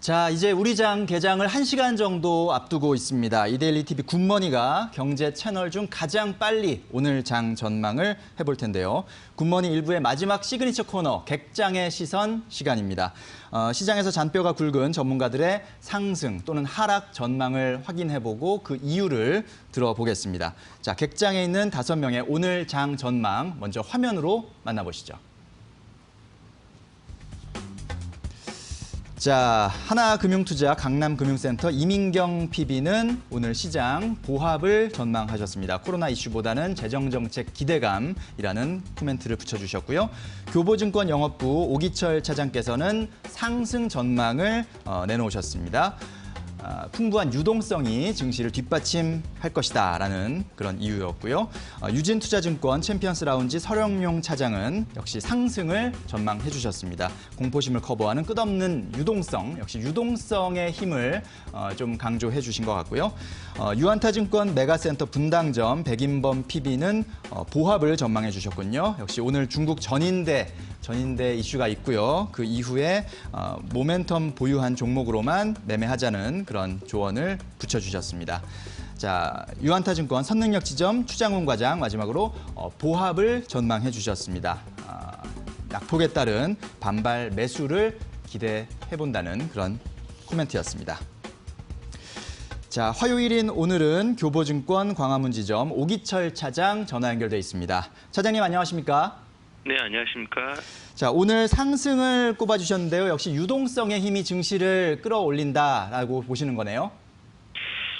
자, 이제 우리 장 개장을 1시간 정도 앞두고 있습니다. 이데일리 TV 굿머니가 경제 채널 중 가장 빨리 오늘 장 전망을 해볼 텐데요. 굿머니 일부의 마지막 시그니처 코너 객장의 시선 시간입니다. 어, 시장에서 잔뼈가 굵은 전문가들의 상승 또는 하락 전망을 확인해보고 그 이유를 들어보겠습니다. 자, 객장에 있는 다섯 명의 오늘 장 전망 먼저 화면으로 만나보시죠. 자, 하나금융투자 강남금융센터 이민경 PB는 오늘 시장 보합을 전망하셨습니다. 코로나 이슈보다는 재정정책 기대감이라는 코멘트를 붙여주셨고요. 교보증권 영업부 오기철 차장께서는 상승 전망을 어, 내놓으셨습니다. 아, 풍부한 유동성이 증시를 뒷받침할 것이다라는 그런 이유였고요. 어, 유진투자증권 챔피언스 라운지 서령용 차장은 역시 상승을 전망해 주셨습니다. 공포심을 커버하는 끝없는 유동성, 역시 유동성의 힘을 어, 좀 강조해 주신 것 같고요. 어, 유한타증권 메가센터 분당점 백인범 PB는 어, 보합을 전망해 주셨군요. 역시 오늘 중국 전인대 전인대 이슈가 있고요. 그 이후에 어, 모멘텀 보유한 종목으로만 매매하자는 그런 조언을 붙여주셨습니다. 자, 유한타증권 선능력 지점 추장훈 과장 마지막으로 어, 보합을 전망해 주셨습니다. 아, 낙폭에 따른 반발 매수를 기대해 본다는 그런 코멘트였습니다. 자, 화요일인 오늘은 교보증권 광화문 지점 오기철 차장 전화 연결돼 있습니다. 차장님 안녕하십니까? 네, 안녕하십니까. 자, 오늘 상승을 꼽아주셨는데요. 역시 유동성의 힘이 증시를 끌어올린다라고 보시는 거네요.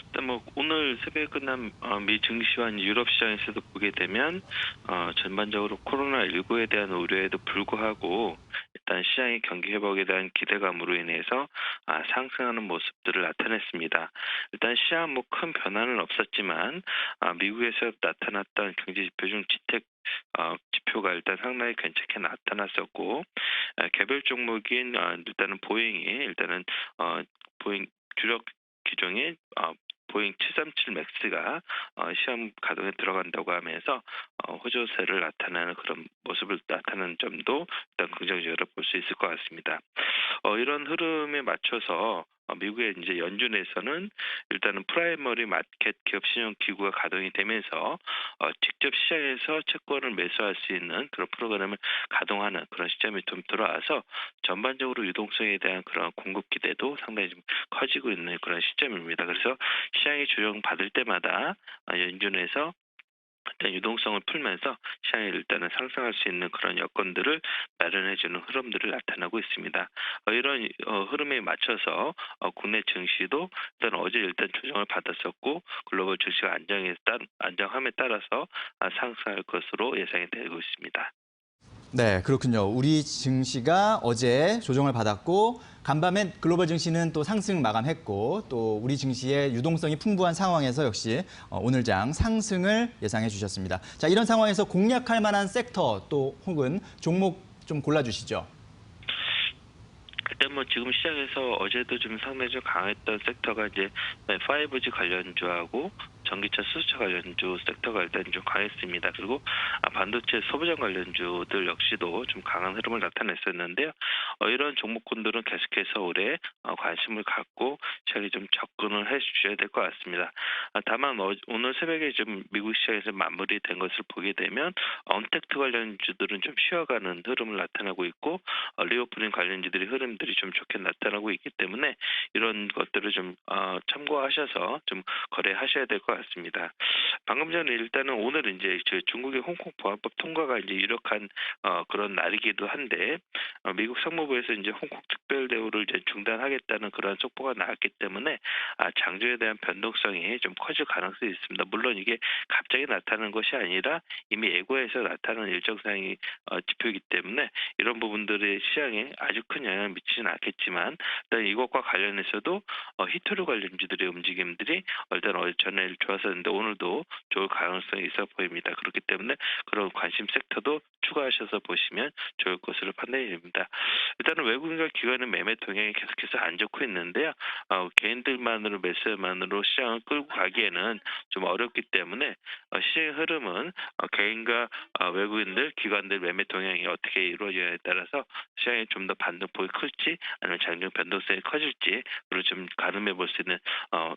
일단 뭐 오늘 새벽에 끝난 어, 미 증시와 유럽 시장에서도 보게 되면 어, 전반적으로 코로나 19에 대한 우려에도 불구하고 일단 시장의 경기 회복에 대한 기대감으로 인해서 아, 상승하는 모습들을 나타냈습니다. 일단 시장 뭐 큰 변화는 없었지만 아, 미국에서 나타났던 경제 지표 중 지택 어, 지표가 일단 상당히 괜찮게 나타났었고 아, 개별 종목인 아, 일단은 보잉이 일단은 어, 보잉 주력 기종의 어, 보잉 737 맥스가 어, 시험 가동에 들어간다고 하면서 어, 호조세를 나타내는 그런 모습을 나타내는 점도 일단 긍정적으로 볼 수 있을 것 같습니다. 어, 이런 흐름에 맞춰서 어, 미국의 이제 연준에서는 일단은 프라이머리 마켓 기업 신용 기구가 가동이 되면서 어, 직접 시장에서 채권을 매수할 수 있는 그런 프로그램을 가동하는 그런 시점이 좀 들어와서 전반적으로 유동성에 대한 그런 공급 기대도 상당히 좀 커지고 있는 그런 시점입니다. 그래서 시장이 조정 받을 때마다 어, 연준에서 일단 유동성을 풀면서 시장이 일단은 상승할 수 있는 그런 여건들을 마련해주는 흐름들을 나타나고 있습니다. 어, 이런 어, 흐름에 맞춰서 어, 국내 증시도 일단 어제 일단 조정을 받았었고 글로벌 증시가 안정에 따, 안정함에 따라서 아, 상승할 것으로 예상이 되고 있습니다. 네, 그렇군요. 우리 증시가 어제 조정을 받았고 간밤에 글로벌 증시는 또 상승 마감했고 또 우리 증시의 유동성이 풍부한 상황에서 역시 어, 오늘 장 상승을 예상해 주셨습니다. 자, 이런 상황에서 공략할 만한 섹터 또 혹은 종목 좀 골라주시죠. 일단 뭐 지금 시장에서 어제도 좀 상당히 좀 강했던 섹터가 이제 5G 관련주하고 전기차 수소차 관련주 섹터가 일단 좀 강했습니다. 그리고 아, 반도체 소부장 관련주들 역시도 좀 강한 흐름을 나타냈었는데요. 어, 이런 종목군들은 계속해서 올해 어, 관심을 갖고 시장이 좀 접근을 해 주셔야 될 것 같습니다. 아, 다만 어, 오늘 새벽에 좀 미국 시장에서 마무리된 것을 보게 되면 언택트 관련주들은 좀 쉬어가는 흐름을 나타나고 있고 어, 리오프닝 관련주들이 흐름들이 좀 좋게 나타나고 있기 때문에 이런 것들을 좀 어, 참고하셔서 좀 거래하셔야 될 것 같습니다. 방금 전에 일단은 오늘 이제 저 중국의 홍콩 보안법 통과가 이제 유력한 어, 그런 날이기도 한데 어, 미국 상무부에서 이제 홍콩 특별 대우를 이제 중단하겠다는 그런 속보가 나왔기 때문에 아, 장주에 대한 변동성이 좀 커질 가능성이 있습니다. 물론 이게 갑자기 나타나는 것이 아니라 이미 예고해서 나타나는 일정상의 어, 지표이기 때문에 이런 부분들의 시장에 아주 큰 영향을 미치지는 않겠지만 일단 이것과 관련해 안에서도 어, 히토류 관련주들의 움직임들이 일단 전일 좋았었는데 오늘도 좋을 가능성이 있어 보입니다. 그렇기 때문에 그런 관심 섹터도 추가하셔서 보시면 좋을 것으로 판단이 됩니다. 일단은 외국인과 기관의 매매 동향이 계속해서 안 좋고 있는데요. 어, 개인들만으로 매수만으로 시장을 끌고 가기에는 좀 어렵기 때문에 어, 시장의 흐름은 어, 개인과 어, 외국인들, 기관들 매매 동향이 어떻게 이루어져에 따라서 시장이 좀 더 반등폭이 클지 아니면 장중 변동성이 커질지 그걸 좀 가늠해 볼 수 있는 어,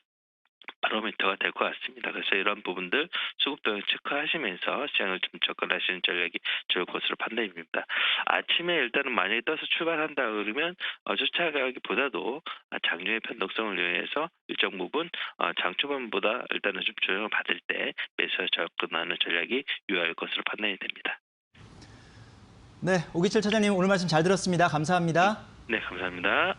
바로미터가 될 것 같습니다. 그래서 이런 부분들 수급 동향 체크하시면서 시장을 좀 접근하시는 전략이 좋을 것으로 판단입니다. 아침에 일단은 만약에 떠서 출발한다 그러면 어, 쫓아가기보다도 아, 장중의 변동성을 위해서 일정 부분 어, 장 초반보다 일단은 좀 조정을 받을 때 매수에 접근하는 전략이 유효할 것으로 판단이 됩니다. 네, 오기철 차장님 오늘 말씀 잘 들었습니다. 감사합니다. 네, 감사합니다.